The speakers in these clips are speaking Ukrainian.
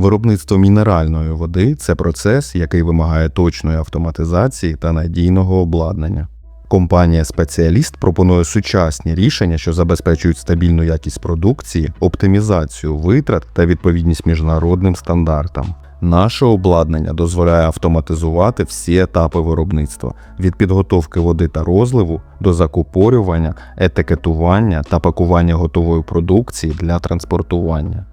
Виробництво мінеральної води це процес, який вимагає точної автоматизації та надійного обладнання. Компанія Спеціаліст пропонує сучасні рішення, що забезпечують стабільну якість продукції, оптимізацію витрат та відповідність міжнародним стандартам. Наше обладнання дозволяє автоматизувати всі етапи виробництва від підготовки води та розливу до закупорювання, етикетування та пакування готової продукції для транспортування.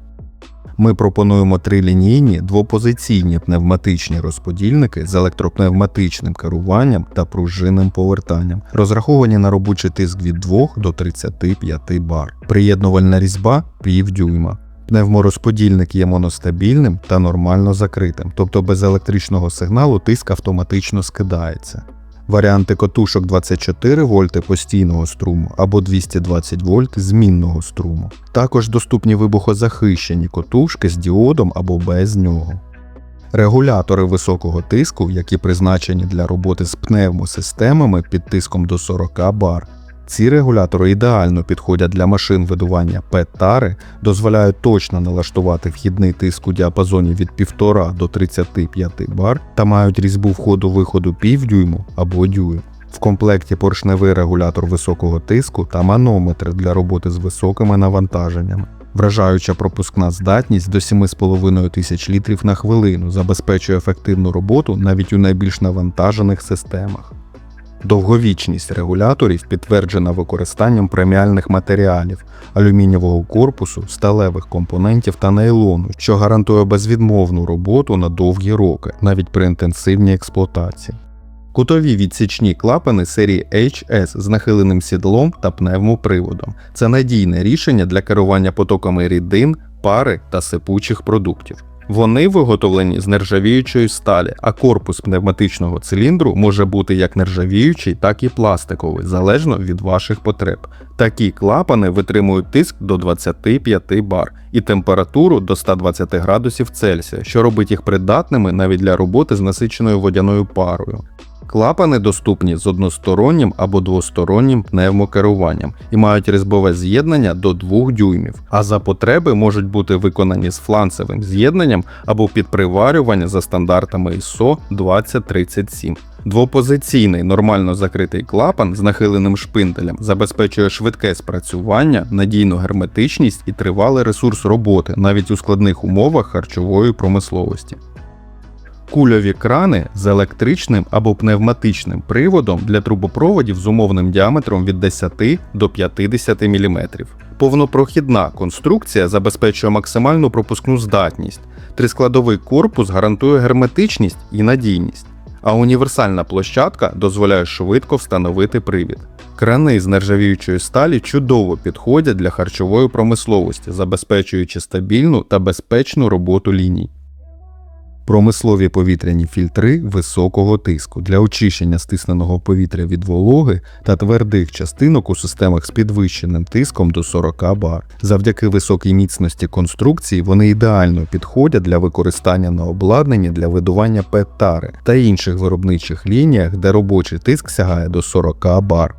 Ми пропонуємо трилінійні двопозиційні пневматичні розподільники з електропневматичним керуванням та пружинним повертанням, розраховані на робочий тиск від 2 до 35 бар. Приєднувальна різьба пів дюйма. Пневморозподільник є моностабільним та нормально закритим, тобто без електричного сигналу тиск автоматично скидається. Варіанти котушок 24 вольти постійного струму або 220 вольт змінного струму. Також доступні вибухозахищені котушки з діодом або без нього. Регулятори високого тиску, які призначені для роботи з пневмосистемами під тиском до 40 бар. Ці регулятори ідеально підходять для машин видування П-тари, дозволяють точно налаштувати вхідний тиск у діапазоні від 1,5 до 35 бар та мають різьбу входу-виходу півдюйму або дюйм. В комплекті поршневий регулятор високого тиску та манометр для роботи з високими навантаженнями. Вражаюча пропускна здатність до 7,5 тисяч літрів на хвилину забезпечує ефективну роботу навіть у найбільш навантажених системах. Довговічність регуляторів підтверджена використанням преміальних матеріалів, алюмінієвого корпусу, сталевих компонентів та нейлону, що гарантує безвідмовну роботу на довгі роки, навіть при інтенсивній експлуатації. Кутові відсічні клапани серії HS з нахиленим сідлом та пневмоприводом це надійне рішення для керування потоками рідин, пари та сипучих продуктів. Вони виготовлені з нержавіючої сталі, а корпус пневматичного циліндру може бути як нержавіючий, так і пластиковий, залежно від ваших потреб. Такі клапани витримують тиск до 25 бар і температуру до 120 градусів Цельсія, що робить їх придатними навіть для роботи з насиченою водяною парою. Клапани доступні з одностороннім або двостороннім пневмокеруванням і мають різьбове з'єднання до 2 дюймів, а за потреби можуть бути виконані з фланцевим з'єднанням або під приварювання за стандартами ISO 2037. Двопозиційний нормально закритий клапан з нахиленим шпинделем забезпечує швидке спрацювання, надійну герметичність і тривалий ресурс роботи навіть у складних умовах харчової промисловості. Кульові крани з електричним або пневматичним приводом для трубопроводів з умовним діаметром від 10 до 50 мм. Повнопрохідна конструкція забезпечує максимальну пропускну здатність. Трискладовий корпус гарантує герметичність і надійність, а універсальна площадка дозволяє швидко встановити привід. Крани з нержавіючої сталі чудово підходять для харчової промисловості, забезпечуючи стабільну та безпечну роботу ліній. Промислові повітряні фільтри високого тиску для очищення стисненого повітря від вологи та твердих частинок у системах з підвищеним тиском до 40 бар. Завдяки високій міцності конструкції вони ідеально підходять для використання на обладнанні для видування ПЕТ-тари та інших виробничих лініях, де робочий тиск сягає до 40 бар.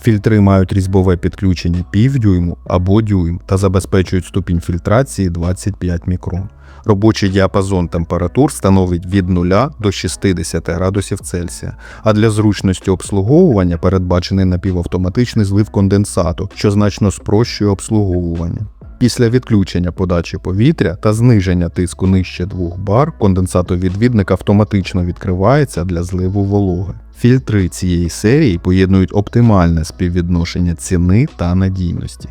Фільтри мають різьбове підключення півдюйму або дюйм та забезпечують ступінь фільтрації 25 мікрон. Робочий діапазон температур становить від 0 до 60 градусів Цельсія, а для зручності обслуговування передбачений напівавтоматичний злив конденсату, що значно спрощує обслуговування. Після відключення подачі повітря та зниження тиску нижче 2 бар конденсатовідвідник автоматично відкривається для зливу вологи. Фільтри цієї серії поєднують оптимальне співвідношення ціни та надійності.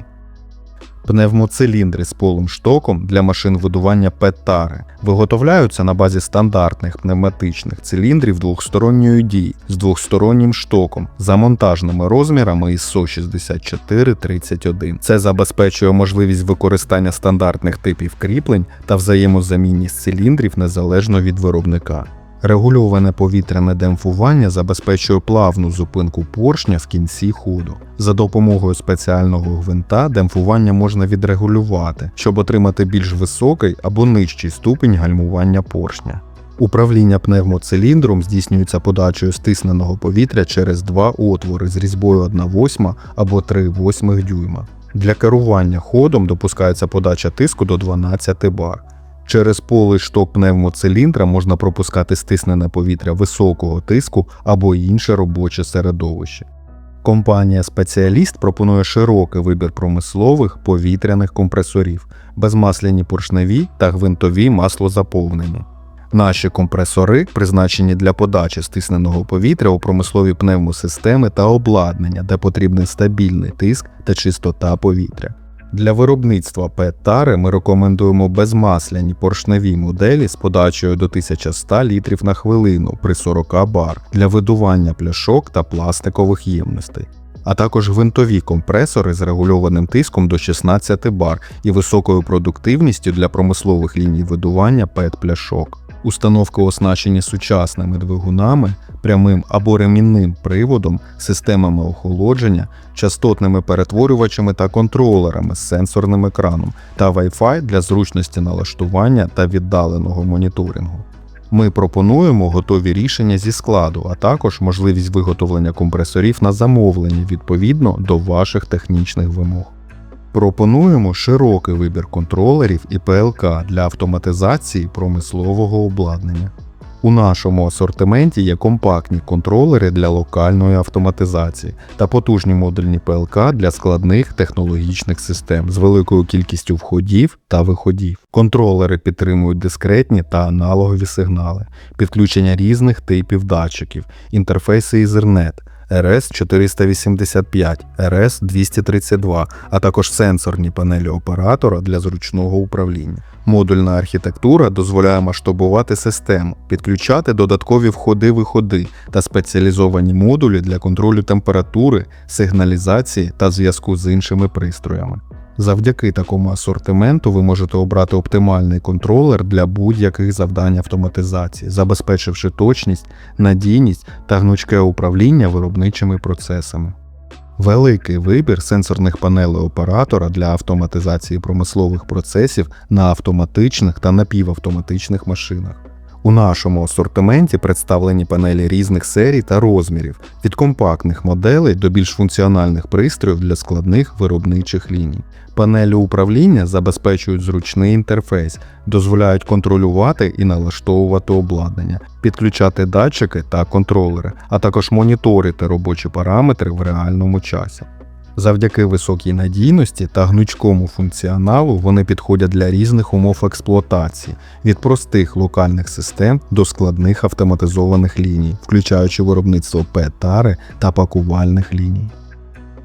Пневмоциліндри з полим штоком для машин видування ПЕТАРи виготовляються на базі стандартних пневматичних циліндрів двохсторонньої дії з двохстороннім штоком за монтажними розмірами ISO 6431. Це забезпечує можливість використання стандартних типів кріплень та взаємозамінність циліндрів незалежно від виробника. Регульоване повітряне демпфування забезпечує плавну зупинку поршня в кінці ходу. За допомогою спеціального гвинта демпфування можна відрегулювати, щоб отримати більш високий або нижчий ступінь гальмування поршня. Управління пневмоциліндром здійснюється подачею стисненого повітря через два отвори з різьбою 1,8 або 3,8 дюйма. Для керування ходом допускається подача тиску до 12 бар. Через полий шток пневмоциліндра можна пропускати стиснене повітря високого тиску або інше робоче середовище. Компанія Спеціаліст пропонує широкий вибір промислових повітряних компресорів, безмасляні поршневі та гвинтові маслозаповнені. Наші компресори призначені для подачі стисненого повітря у промислові пневмосистеми та обладнання, де потрібен стабільний тиск та чистота повітря. Для виробництва ПЕТ-тари ми рекомендуємо безмасляні поршневі моделі з подачею до 1100 літрів на хвилину при 40 бар для видування пляшок та пластикових ємностей, а також гвинтові компресори з регульованим тиском до 16 бар і високою продуктивністю для промислових ліній видування ПЕТ-пляшок. Установки оснащені сучасними двигунами, прямим або ремінним приводом, системами охолодження, частотними перетворювачами та контролерами з сенсорним екраном та Wi-Fi для зручності налаштування та віддаленого моніторингу. Ми пропонуємо готові рішення зі складу, а також можливість виготовлення компресорів на замовлення відповідно до ваших технічних вимог. Пропонуємо широкий вибір контролерів і ПЛК для автоматизації промислового обладнання. У нашому асортименті є компактні контролери для локальної автоматизації та потужні модульні ПЛК для складних технологічних систем з великою кількістю входів та виходів. Контролери підтримують дискретні та аналогові сигнали, підключення різних типів датчиків, інтерфейси Ethernet, RS485, РС-232, а також сенсорні панелі оператора для зручного управління. Модульна архітектура дозволяє масштабувати систему, підключати додаткові входи-виходи та спеціалізовані модулі для контролю температури, сигналізації та зв'язку з іншими пристроями. Завдяки такому асортименту ви можете обрати оптимальний контролер для будь-яких завдань автоматизації, забезпечивши точність, надійність та гнучке управління виробничими процесами. Великий вибір сенсорних панелей оператора для автоматизації промислових процесів на автоматичних та напівавтоматичних машинах. У нашому асортименті представлені панелі різних серій та розмірів, від компактних моделей до більш функціональних пристроїв для складних виробничих ліній. Панелі управління забезпечують зручний інтерфейс, дозволяють контролювати і налаштовувати обладнання, підключати датчики та контролери, а також моніторити робочі параметри в реальному часі. Завдяки високій надійності та гнучкому функціоналу вони підходять для різних умов експлуатації від простих локальних систем до складних автоматизованих ліній, включаючи виробництво ПЕТАРи та пакувальних ліній.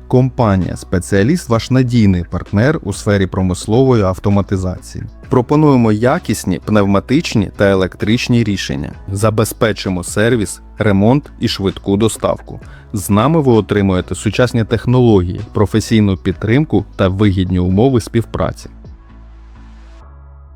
Компанія Спеціаліст ваш надійний партнер у сфері промислової автоматизації. Пропонуємо якісні пневматичні та електричні рішення. Забезпечимо сервіс, ремонт і швидку доставку. З нами ви отримуєте сучасні технології, професійну підтримку та вигідні умови співпраці.